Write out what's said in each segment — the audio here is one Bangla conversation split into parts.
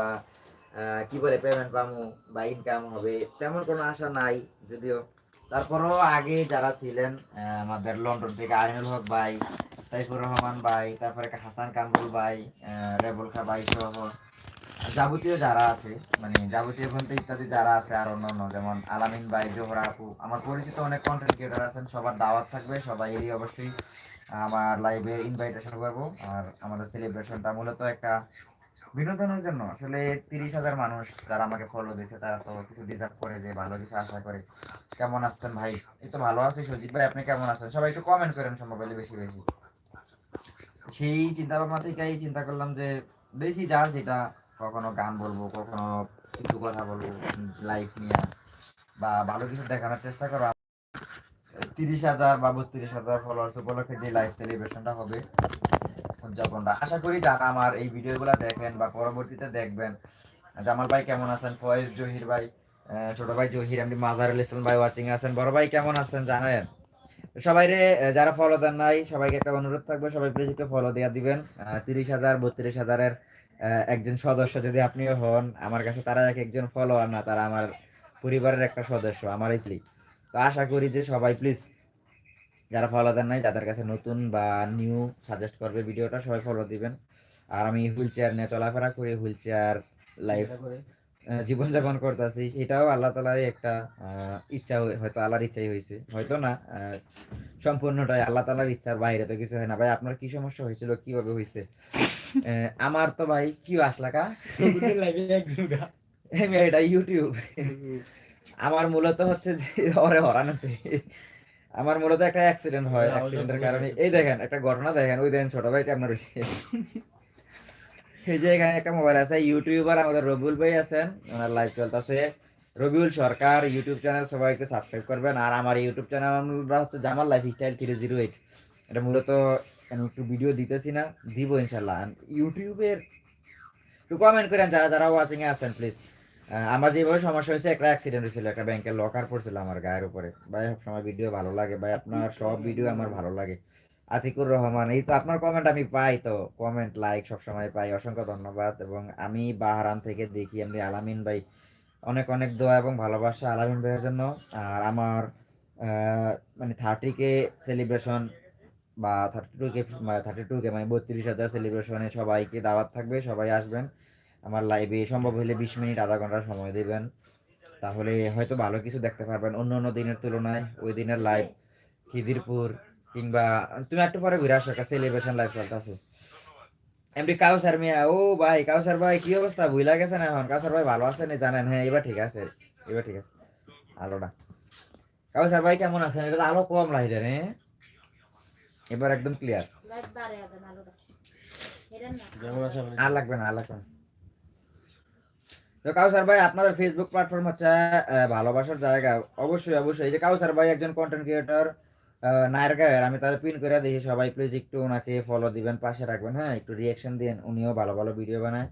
বা কি বলে পেমেন্ট পামু বা ইনকাম হবে, তেমন কোনো আশা নাই যদিও। তারপরেও আগে যারা ছিলেন আমাদের লন্ডন থেকে আইনুল হক ভাই, সাইফুর রহমান ভাই, তারপরে হাসান কামরুল ভাই রেবুল খা ভাই সহ যাবতীয় যারা আছে মানে যাবতীয় বলতে ইত্যাদি যারা আছে আর অন্যান্য, যেমন আলামিন ভাই, জোহরা আপু, আমার পরিচিত অনেক কন্টেন্ট ক্রিয়েটার আছেন, সবার দাওয়াত থাকবে সবাইয়েরই অবশ্যই আমার লাইভে ইনভাইটেশন করব। আর আমাদের সেলিব্রেশনটা মূলত একটা বিনোদনের জন্য। আসলে তিরিশ হাজার মানুষ যারা আমাকে ফলো দিয়েছে, তারা তো কিছু ডিজার্ভ করে যে, ভালো কিছু আশা করে। কেমন আসছেন ভাই? এই তো ভালো আছি, সজীব ভাই, আপনি কেমন আছেন? সবাই একটু কমেন্ট করেন সম্ভব হলে বেশি বেশি। সেই চিন্তা ভাবনা থেকেই চিন্তা করলাম যে, দেখি যা যেটা কখনো গান বলব, কখনো কিছু কথা বলব লাইফ নিয়ে, বা ভালো কিছু দেখানোর চেষ্টা করব। তিরিশ হাজার বা বত্রিশ হাজার ফলোয়ার্স উপলক্ষে যে লাইফ সেলিব্রেশনটা হবে উদযাপনটা আশা করি যারা আমার এই ভিডিওগুলো দেখেন বা পরবর্তীতে দেখবেন জামাল ভাই কেমন আছেন? ফয়েজ জহির ভাই ছোট ভাই জহির এমনি মাজারুল ইসলাম ভাই ওয়াচিং আছেন। বড় ভাই কেমন আছেন জানেন? সবাই রে যারা ফলো দেন নাই, সবাইকে একটা অনুরোধ থাকবে, সবাই প্লিজ একটু ফলো দেওয়া দিবেন। তিরিশ হাজার, বত্রিশ হাজারের একজন সদস্য যদি আপনিও হন, আমার কাছে তারা এক একজন ফলোয়ার না, তারা আমার পরিবারের একটা সদস্য, আমার ইতলি তো আশা করি যে সবাই প্লিজ যারা ফলো দেন নাই যাদের কাছে নতুন বা নিউ সাজেস্ট করবে ভিডিওটা সবাই ফলো দিবেন। আর আমি হুইল চেয়ার নিয়ে চলাফেরা করি হুইল চেয়ার লাইফ জীবনযাপন করতেছি। সেটাও আল্লাহ তালার একটা ইচ্ছা হয়তো আল্লাহর ইচ্ছাই হয়েছে। হয়তো না সম্পূর্ণটাই আল্লাহ তালার ইচ্ছার বাইরে তো কিছু হয় না। ভাই আপনার কি সমস্যা হয়েছিল? কীভাবে হয়েছে? আমার তো ভাই কি আসলাকা এটা ইউটিউব আমার মূলত হচ্ছে যে ওরে হরানোতে। আমার মূলত একটা অ্যাক্সিডেন্ট হয় অ্যাক্সিডেন্টের কারণে। এই দেখেন একটা ঘটনা দেখেন ওই দেখেন ছোট ভাই কেমন রয়েছে এই যে এখানে একটা মোবাইল আছে ইউটিউবার আমাদের রবিউল ভাই আছেন ওনার লাইভ চলতেছে। রবিউল সরকার ইউটিউব চ্যানেল সবাইকে সাবস্ক্রাইব করবেন আর আমার ইউটিউব চ্যানেল আমরা হচ্ছে Jamal life style three zero eight এটা মূলত আমি একটু ভিডিও দিতেছি না দিব ইনশাল্লাহ ইউটিউবের একটু কমেন্ট করেন যারা যারা ওয়াচিংয়ে এ আছেন প্লিজ আমার যেভাবে সমস্যা হয়েছে একটা অ্যাক্সিডেন্ট হয়েছিল, একটা ব্যাংকের লকার পড়ছিল আমার গায়ের উপরে। ভাই, সবসময় ভিডিও ভালো লাগে। ভাই, আপনার সব ভিডিও আমার ভালো লাগে। আতিকুর রহমান, এই তো আপনার কমেন্ট আমি পাই তো। কমেন্ট লাইক সবসময় পাই। অসংখ্য ধন্যবাদ। এবং আমি বাহারান থেকে দেখি, আমি আলামিন ভাই, অনেক অনেক দোয়া এবং ভালোবাসা আলামিন ভাইয়ের জন্য। আর আমার মানে থার্টি কে সেলিব্রেশন বা thirty two K thirty two K মানে বত্রিশ হাজার সেলিব্রেশনে সবাইকে দাওয়াত থাকবে, সবাই আসবেন। আমার লাইভে সম্ভব হলে বিশ মিনিট আধা ঘণ্টা সময় দেবেন। তাহলে হয়তো ভালো কিছু দেখতে পারবেন অন্য অন্য দিনের তুলনায়। ওই দিনের লাইভ খিদিরপুর কিংবা তুমি একটু পরে ঘুরে আসো সেলিব্রেশন লাইভ চলতেছে এমনি কাউসার মিয়া ও ভাই কাউসার ভাই কি অবস্থা? ভুলা না এখন? কাউসার ভাই ভালো আছেন? জানেন হ্যাঁ এবার ঠিক আছে এবার ঠিক আছে। আলোটা কাউসার ভাই কেমন আছেন? এটা তো আলো কম লাইটে রে। এবার একদম ক্লিয়ার না আছে আর লাগবে না আর লাগবে না। কাউসার ভাই আপনাদের ফেসবুক প্ল্যাটফর্ম হচ্ছে ভালোবাসার জায়গা। অবশ্যই অবশ্যই। এই যে কাউসার ভাই একজন কন্টেন্ট ক্রিয়েটর নায়ের গায়ের আমি তাহলে পিন করে দেখি সবাই প্লিজ একটু ওনাকে ফলো দিবেন পাশে রাখবেন হ্যাঁ? একটু রিয়াকশন দিন উনিও ভালো ভালো ভিডিও বানায়।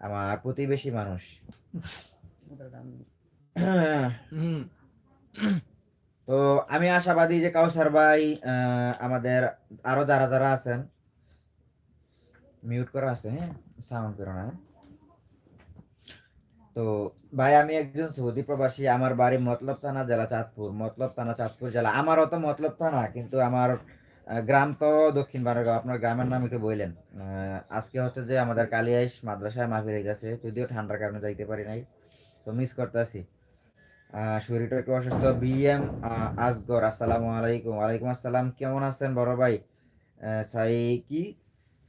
আমার প্রতিবেশী মানুষ। তো আমি আশাবাদী যে কাউসার ভাই আমাদের আরও যারা যারা আছেন মিউট করা আছে হ্যাঁ? সাউন্ড করো না হ্যাঁ? তো ভাই, আমি একজন সৌদি প্রবাসী, আমার বাড়ি মতলব থানা, জেলা চাঁদপুর। মতলব থানা, চাঁদপুর জেলা। আমারও তো মতলব থানা, কিন্তু আমার গ্রাম তো দক্ষিণ বারগাঁও। আপনার গ্রামের নাম একটু বললেন। আজকে হচ্ছে যে আমাদের কালিয়াইশ মাদ্রাসায় মাহফিল গেছে যদিও ঠান্ডার কারণে যাইতে পারি নাই, তো মিস করতে করতেছি শরীরটা একটু অসুস্থ। বিএম আসগর আসসালামু আলাইকুম। ওয়ালাইকুম আসসালাম। কেমন আছেন বড় ভাই? সাই কি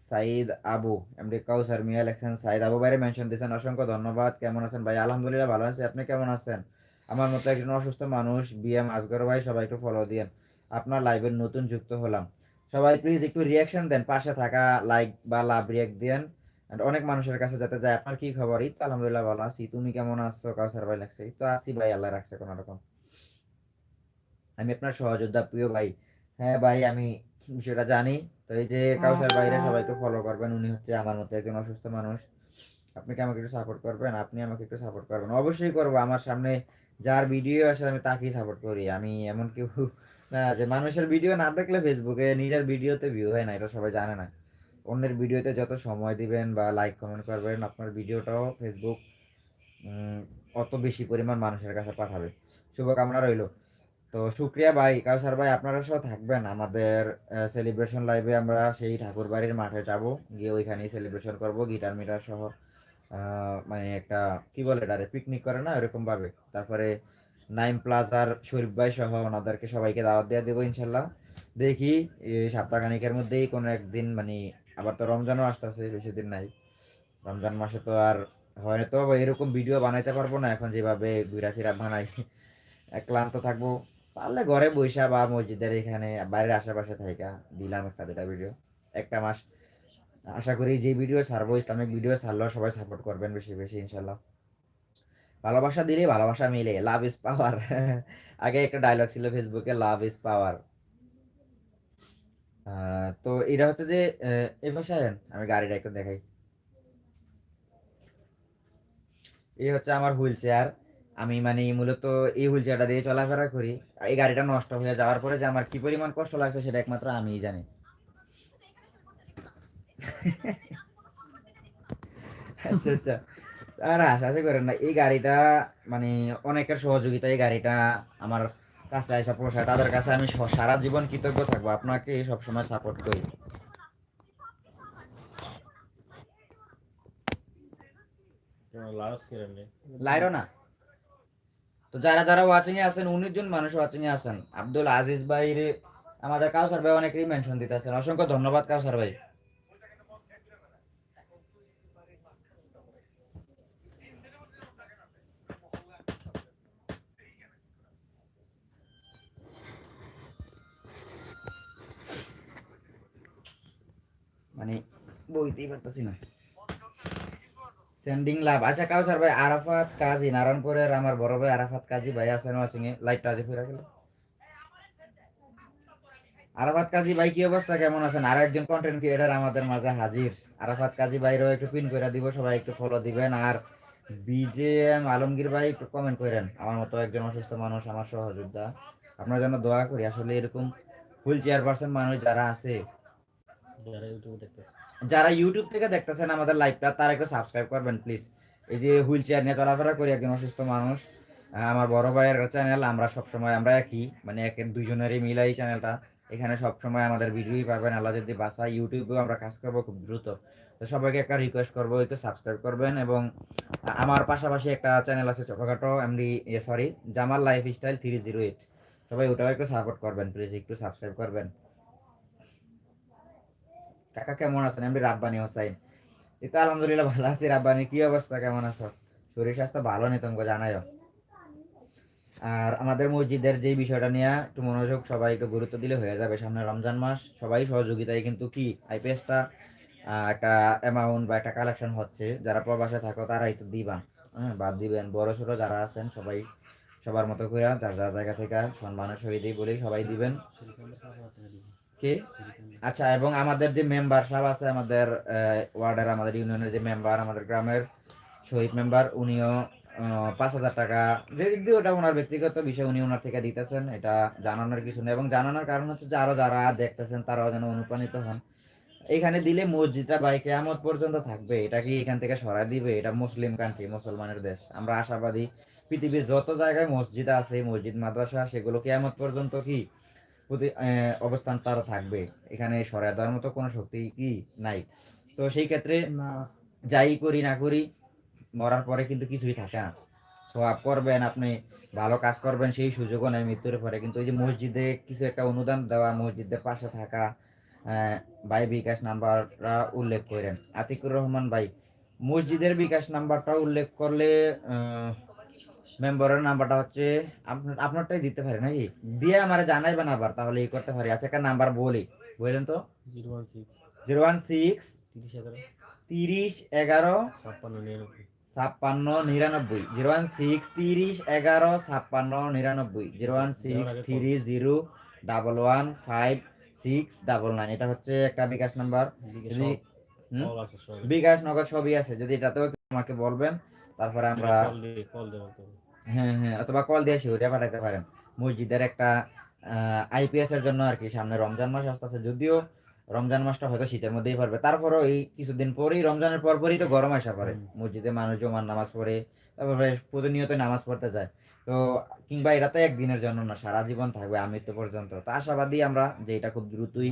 সাইদ আবু, এমডি কাউসার, মিয়া লেখছেন সাইদ আবু বাইরে মেনশন দিয়েছেন, অসংখ্য ধন্যবাদ, কেমন আছেন ভাই? আলহামদুলিল্লাহ ভালো আছি, আপনি কেমন আছেন? আমার মতো একজন অসুস্থ মানুষ, বিএম আসগর ভাই, সবাই একটু ফলো দিয়েন। আপনার লাইভের নতুন যুক্ত হলাম। সবাই প্লিজ একটু রিয়াকশন দেন, পাশে থাকা লাইক বা লাভ রিয়াক্ট দেন অনেক মানুষের কাছে যাতে যায়, আপনার কি খবর? এই তো আলহামদুলিল্লাহ ভালো আছি, তুমি কেমন আছো? কাউসার ভাই লাগছে তো আছি ভাই, আল্লাহ রাখছে কোনো রকম আমি আপনার সহযোদ্ধা প্রিয় ভাই। হ্যাঁ ভাই, আমি বিষয়টা জানি। তো এই যে কাউসার বাইরে সবাই একটু ফলো করবেন। উনি হচ্ছে আমার মতো একজন অসুস্থ মানুষ। আপনি কি আমাকে একটু সাপোর্ট করবেন? আপনি আমাকে একটু সাপোর্ট করবেন। অবশ্যই করব। আমার সামনে যার ভিডিও আসে আমি তাকেই সাপোর্ট করি। আমি এমন কেউ না যে মানুষের ভিডিও না দেখলে ফেসবুকে নিজের ভিডিওতে ভিউ হয় না। এটা সবাই জানে না। অন্যের ভিডিওতে যত সময় দিবেন বা লাইক কমেন্ট করবেন আপনার ভিডিওটাও ফেসবুক অত বেশি পরিমাণ মানুষের কাছে পাঠাবে। শুভকামনা রইল। তো শুক্রিয়া ভাই, কাউসার ভাই, আপনারা সহ থাকবেন। আমাদের সেলিব্রেশন লাইভে আমরা সেই ঠাকুর বাড়ির মাঠে যাব। গিয়ে ওইখানেই সেলিব্রেশন করব। গিটার মিটার সহ মানে একটা, কি বলে এটা পিকনিক করে না? এরকম ভাবে। তারপরে নাইম প্লাজার শরীফ ভাই সহ ওনাদেরকে সবাইকে দাওয়াত দিয়ে দেবো ইনশাল্লাহ। দেখি এই সপ্তাহখানিকের মধ্যেই কোনো একদিন মানে আবার তো রমজানও আসতেছে, বেশি দিন নাই। রমজান মাসে তো আর হয় তো এরকম ভিডিও বানাইতে পারব না। এখন যেভাবে ঘুরা ফিরা বানাই ক্লান্ত থাকব। পারলে ঘরে বৈশা বা মসজিদের এখানে বাইরের আশেপাশে থাকা দিলাম একটা দুটা ভিডিও একটা মাস আশা করি যে ভিডিও ছাড়বো ইসলামিক ভিডিও ছাড়লেও সবাই সাপোর্ট করবেন বেশি বেশি ইনশাল্লাহ। ভালোবাসা দিলে ভালোবাসা মিলে লাভ ইজ পাওয়ার আগে একটা ডায়লগ ছিল ফেসবুকে লাভ ইজ পাওয়ার তো এটা হচ্ছে যে এই আসেন, আমি গাড়িটা একটু দেখাই। এই হচ্ছে আমার হুইল চেয়ার। আমি মানে মূলত এই হুইল চেয়ারটা দিয়ে চলাফেরা করি। এই গাড়িটা নষ্ট হয়ে যাওয়ার পরে যে আমার কি পরিমাণ কষ্ট লাগছে সেটা একমাত্র আমিই জানি। আচ্ছা আচ্ছা। আর আশা আশা করেন না এই গাড়িটা মানে অনেকের সহযোগিতা এই গাড়িটা আমার কাছে এসে পোষায় তাদের কাছে আমি সারা জীবন কৃতজ্ঞ থাকব। আপনাকে সবসময় সাপোর্ট করে। লাইরো না। তো যারা যারা ওয়াচিং এ আছেন, উনিশ জন মানুষ ওয়াচিং এ আছেন, আব্দুল আজিজ ভাই আমাদের কাউসার ভাই অনেকেরই মেনশন দিতেছেন। অসংখ্য ধন্যবাদ কাউসার ভাই। মানে বইতেই পারতেছি না। Sending love. আচ্ছা কাউসার ভাই, আরাফাত কাজী, নারায়ণপুরের আমার বড় ভাই আরাফাত কাজী ভাই আছেন ওয়াচিং এ লাইটটা আজ ফিরে গেল। আরাফাত কাজী ভাই, কি অবস্থা? কেমন আছেন? আর একজন কন্টেন্ট ক্রিয়েটার আমাদের মাঝে হাজির। আরাফাত কাজী ভাইরও একটু পিন করে দিব, সবাই একটু ফলো দিবেন। আর বিজেএম আলমগীর ভাই, একটু কমেন্ট করেন। আমার মতো একজন অসুস্থ মানুষ, আমার সহযোদ্ধা। আপনার জন্য দোয়া করি। আসলে এরকম হুইল চেয়ার পার্সন মানুষ যারা আছে, যারা ইউটিউবে দেখতেছে। যারা ইউটিউব থেকে দেখতেছেন আমাদের লাইভটা তারা একটু সাবস্ক্রাইব করবেন প্লিজ এই যে হুইল চেয়ার নিয়ে চলাফেরা করি, একজন অসুস্থ মানুষ আমার বড় ভাইয়ের চ্যানেল আমরা সবসময় আমরা একই মানে এক দুইজনেরই মিলাই চ্যানেলটা এখানে সবসময় আমাদের ভিডিওই পাবেন, আল্লাহ যদি বাসা ইউটিউবেও আমরা কাজ করব খুব দ্রুত। তো সবাইকে একটা রিকোয়েস্ট করব, একটু সাবস্ক্রাইব করবেন এবং আমার পাশাপাশি একটা চ্যানেল আছে ছোটখাটো এমনি sorry Jamal life style three zero eight সবাই ওটাও একটু সাপোর্ট করবেন প্লিজ একটু সাবস্ক্রাইব করবেন। কাকা কেমন আছেন? এমডি রাব্বানি হোসাইন। এই তো আলহামদুলিল্লাহ ভালো আছি। রাব্বানি, কি অবস্থা? কেমন আছো? শরীর স্বাস্থ্য ভালো নেই তোমাকে জানাইও। আর আমাদের মসজিদের যে বিষয়টা নিয়ে একটু মনোযোগ সবাই একটু গুরুত্ব দিলে হয়ে যাবে। সামনে রমজান মাস, সবাই সহযোগিতায় কিন্তু কি আইপিএসটা একটা অ্যামাউন্ট বা একটা কালেকশন হচ্ছে। যারা প্রবাসে থাকো, তারাই তো দিবা। হ্যাঁ বাদ দিবেন। বড়, ছোট যারা আছেন, সবাই সবার মতো করে যার যার জায়গা থেকে সম্মানের সহিত বলেই সবাই দিবেন। কে? আচ্ছা এবং আমাদের যে মেম্বার সব আছে, আমাদের ওয়ার্ডের, আমাদের ইউনিয়নের যে মেম্বার আমাদের গ্রামের শহীদ মেম্বার উনিও পাঁচ হাজার টাকা যদি ওটা ওনার ব্যক্তিগত বিষয়, উনি ওনার থেকে দিতেছেন, এটা জানানোর কিছু নেই। এবং জানানোর কারণ হচ্ছে যে আরও যারা দেখতেছেন, তারাও যেন অনুপ্রাণিত হন। এখানে দিলে মসজিদটা বাই কেয়ামত পর্যন্ত থাকবে, এটা কি এখান থেকে সরাই দিবে? এটা মুসলিম কান্ট্রি মুসলমানের দেশ। আমরা আশাবাদী পৃথিবীর যত জায়গায় মসজিদ আছে, মসজিদ, মাদ্রাসা, সেগুলো কেয়ামত পর্যন্ত কি প্রতি অবস্থান তারা থাকবে। এখানে সরাই দেওয়ার মতো কোনো শক্তি কি নাই। তো সেই ক্ষেত্রে যাই করি না করি মরার পরে কিন্তু কিছুই থাকে না। সোয়াব করবেন আপনি ভালো কাজ করবেন সেই সুযোগও নেই মৃত্যুর পরে। কিন্তু ওই যে মসজিদে কিছু একটা অনুদান দেওয়া মসজিদের পাশে থাকা ভাই বিকাশ নাম্বারটা উল্লেখ করেন। আতিকুর রহমান ভাই মসজিদের বিকাশ নাম্বারটা উল্লেখ করলে মেম্বারের নাম্বারটা হচ্ছে আপনার আপনারটাই দিতে পারে নাকি? দিয়ে আমার জানাইবেন আবার তাহলে ই করতে পারি। আচ্ছা একটা নাম্বার বলি। বললেন তো। Zero one six. Zero one six তিরিশ এগারো। তিরিশ এগারো ছাপ্পান্ন নিরানব্বই। ছাপ্পান্ন নিরানব্বই। জিরো ওয়ান সিক্স তিরিশ এগারো ছাপ্পান্ন নিরানব্বই। Zero one six three zero double one five six double nine. এটা হচ্ছে একটা বিকাশ নাম্বার। যদি বিকাশ নগর সবই আছে। যদি এটাতেও আমাকে বলবেন তারপরে আমরা হ্যাঁ হ্যাঁ অথবা কল দিয়ে শিউরিয়া পাঠাতে পারেন। মসজিদের একটা আইপিএস এর জন্য আর কি সামনে রমজান মাস আসতেছে। যদিও রমজান মাসটা হয়তো শীতের মধ্যেই পড়বে। তারপরও এই কিছুদিন পরেই রমজানের পর পরই তো গরম আসা পড়ে। মসজিদে মানুষ জমান নামাজ পড়ে তারপরে প্রতিনিয়ত নামাজ পড়তে যায়। তো কিংবা এটা তো একদিনের জন্য না সারা জীবন থাকবে আমৃত্যু পর্যন্ত। তো আশাবাদী আমরা যে এটা খুব দ্রুতই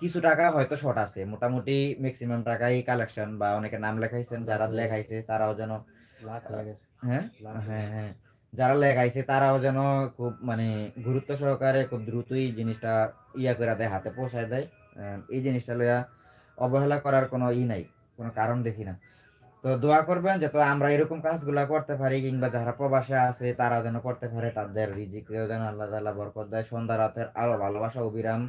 কিছু টাকা হয়তো শর্ট আছে। মোটামুটি ম্যাক্সিমাম টাকাই কালেকশন বা অনেকে নাম লেখাইছেন যারা লেখাইছে তারাও যেন হয়ে হ্যাঁ? হ্যাঁ যারা লেখাইছে তারাও যেন খুব মানে গুরুত্ব সহকারে খুব দ্রুতই জিনিসটা ইয়া করে দেয় হাতে পৌঁছায় দেয়। এই জিনিসটা লইয়া অবহেলা করার কোনো ই নাই কোনো কারণ দেখি না। তো দোয়া করবেন যাতে আমরা এরকম কাজগুলা করতে পারি কিংবা যারা প্রবাসে আছে তারা যেন করতে পারে তাদের রিজিকেও যেন আল্লাহ তাআলা বরকত দেয়। সন্ধ্যা রাতের আরও ভালোবাসা অবিরাম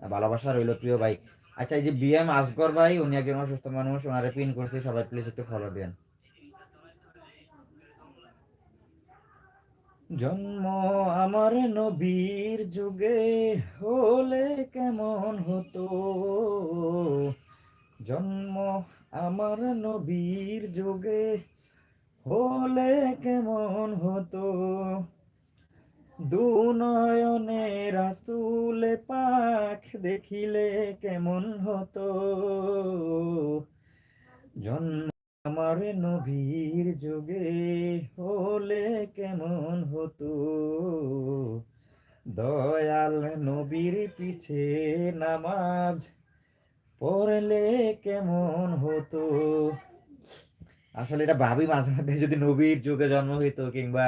ভালোবাসা রইল প্রিয় ভাই। আচ্ছা এই যে বিএম আসগর ভাই উনি একজন অসুস্থ মানুষ ওনারে পিন করছি সবাই প্লিজ একটু ফলো দেন জন্ম আমার নবীর যুগে হলে কেমন হতো? জন্ম আমার নবীর যুগে হলে কেমন হতো? দুনয়নে রাসুলে পাখ দেখিলে কেমন হতো? জন্ম আমার নবীর যুগে হলে কেমন হতো? দয়াল নবীর পিছে নামাজ পড়লে কেমন হতো? আসলে এটা ভাবি মাঝে মাঝে যদি নবীর যুগে জন্ম হইতো কিংবা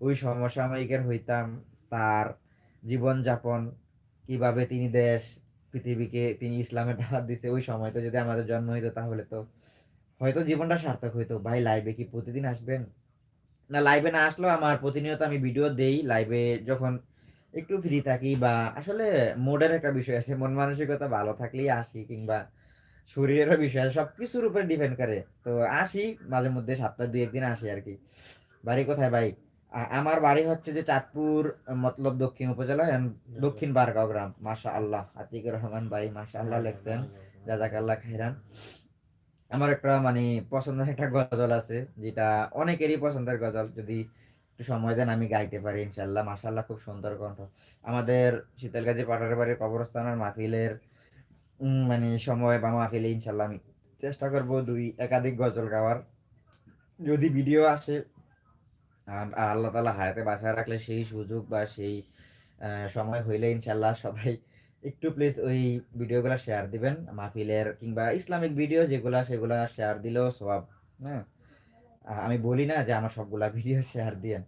ওই সমসাময়িকের হইতাম, তার জীবনযাপন কীভাবে তিনি দেশ, পৃথিবীকে তিনি ইসলামের দাওয়াত দিছে, ওই সময়তে যদি আমাদের জন্ম হইতো তাহলে তো হয়তো জীবনটা সার্থক হইতো। ভাই লাইভে কি প্রতিদিন আসবেন? না লাইভে না আসলেও আমার প্রতিনিয়ত আমি ভিডিও দেই। লাইভে যখন একটু ফ্রি থাকি বা আসলে মোডের একটা বিষয় আছে মন মানসিকতা ভালো থাকলেই আসি কিংবা শরীরেরও বিষয় আছে সব কিছুর উপর ডিপেন্ড করে। তো আসি মাঝে মধ্যে সপ্তাহে দুই একদিন আসি আর কি। বাড়ি কোথায় ভাই? আমার বাড়ি হচ্ছে যে চাঁদপুর মতলব দক্ষিণ উপজেলা and দক্ষিণ বারগাঁও গ্রাম। মাশা আল্লাহ আতিকুর রহমান ভাই মাশা আল্লাহ লেখছেন। জাজাকাল্লাহ খাইরান আমার একটা মানে পছন্দের একটা গজল আছে যেটা অনেকেরই পছন্দের গজল। যদি একটু সময় দেন আমি গাইতে পারি ইনশাল্লাহ মাশাল্লাহ খুব সুন্দর কণ্ঠ। আমাদের শীতলগাজী পাটারের বাড়ির কবরস্থানের মাহফিলের উম, মানে সময় বা মাহফিলে ইনশাল্লাহ আমি চেষ্টা করব দুই একাধিক গজল গাওয়ার। যদি ভিডিও আসে আর আর আল্লাহ তালা হায়াতে বাসায় রাখলে সেই সুযোগ বা সেই সময় হইলে ইনশাল্লাহ সবাই একটু প্লিজ ওই ভিডিওগুলো শেয়ার দিবেন, মাহফিলের কিংবা ইসলামিক ভিডিও যেগুলা, সেগুলা শেয়ার দিলেও সবাব হ্যাঁ? আমি বলি না যে আমার সবগুলা ভিডিও শেয়ার দিয়েন।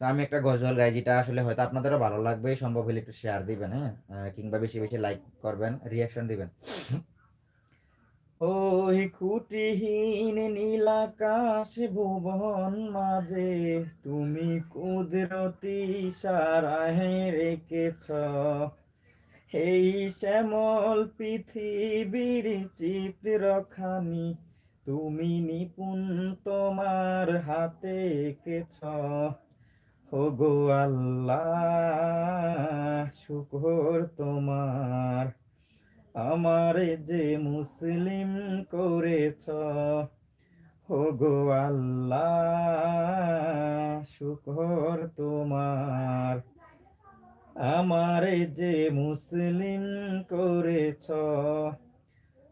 তো আমি একটা গজল গাই, যেটা আসলে হয়তো আপনাদেরও ভালো লাগবে সম্ভব হলে একটু শেয়ার দিবেন হ্যাঁ? কিংবা বেশি বেশি লাইক করবেন রিয়াকশন দিবেন। ওই খুঁটিহীন নীলাকাশ ভুবন মাঝে তুমি কুদরতি সারাহে রেখেছ। এই শ্যামল পৃথিবীর চিত্রখানি, তুমি নিপুণ তোমার হাতে কেছ গো আল্লাহ, শুকর তোমার, আমারে যে মুসলিম করেছ। গো আল্লাহ, শুকর তোমার আমারে যে মুসলিম করেছ,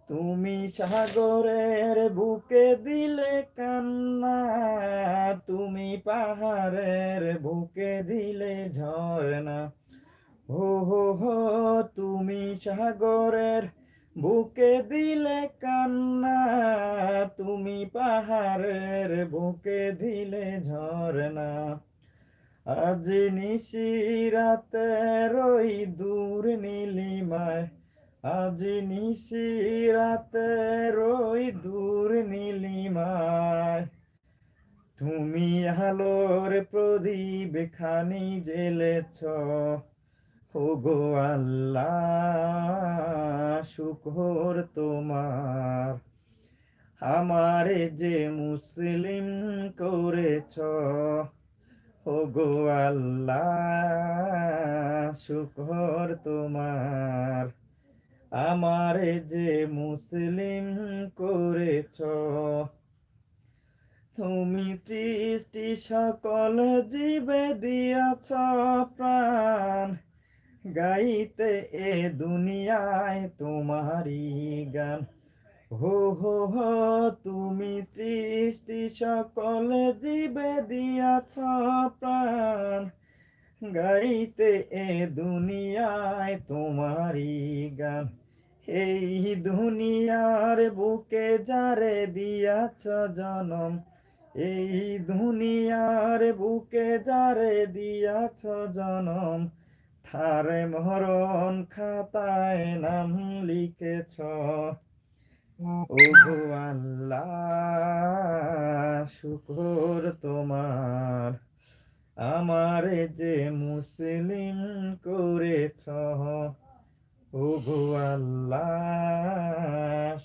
তুমি সাগরের বুকে দিলে কান্না, তুমি পাহাড়ের বুকে দিলে ঝর্ণা। হো হো হো, তুমি সাগরের বুকে দিলে কান্না, তুমি পাহাড়ের বুকে দিলে ঝর্ণা। আজ নিশিরাতে রই দূর নীলিমায়। আজ নিশিরাতে রই দূর নীলিমায়। তুমি আলোর প্রদীপ খানি জেলেছ গো আল্লাহ, শুকর তোমার। আমারে যে মুসলিম করেছ গো আল্লাহ, শুকর তোমার। আমারে যে মুসলিম করেছ, তুমি সৃষ্টি সকল জীবে দিয়াছ প্রাণ। গাইতে এ দুনিয়ায় তোমারই গান। হো হো হো, তুমি সৃষ্টি সকল জীবে দিয়াছ প্রাণ। গাইতে এ দুনিয়ায় তোমারই গান। এই দুনিয়ার বুকে যারে দিয়াছ জনম, এই দুনিয়ার বুকে যারে দিয়াছ জনম থারে মরণ খাতায় নাম লিখেছ। ও গো আল্লাহ, শুকর তোমার। আমারে যে মুসলিম করেছ ও গো আল্লাহ,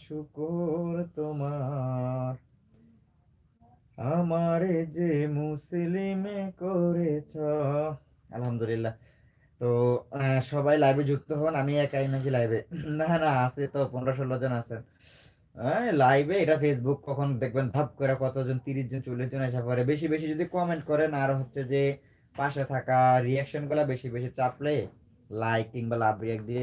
শুকর তোমার। আমারে যে মুসলিম করেছ, আলহামদুলিল্লাহ। তো সবাই লাইভে যুক্ত হন, আমি একাই নাকি লাইভে না না, আছে তো, পনেরো ষোলো জন আছেন। লাইভে এটা ফেসবুক কখন দেখবেন, ভাব করে কতজন, তিরিশ জন, চল্লিশ জন এসে পরে বেশি বেশি যদি কমেন্ট করেন, আর হচ্ছে যে পাশে থাকা রিয়াকশনগুলা বেশি বেশি চাপলে লাইক কিংবা লাভ রিয়াক্ট দিয়ে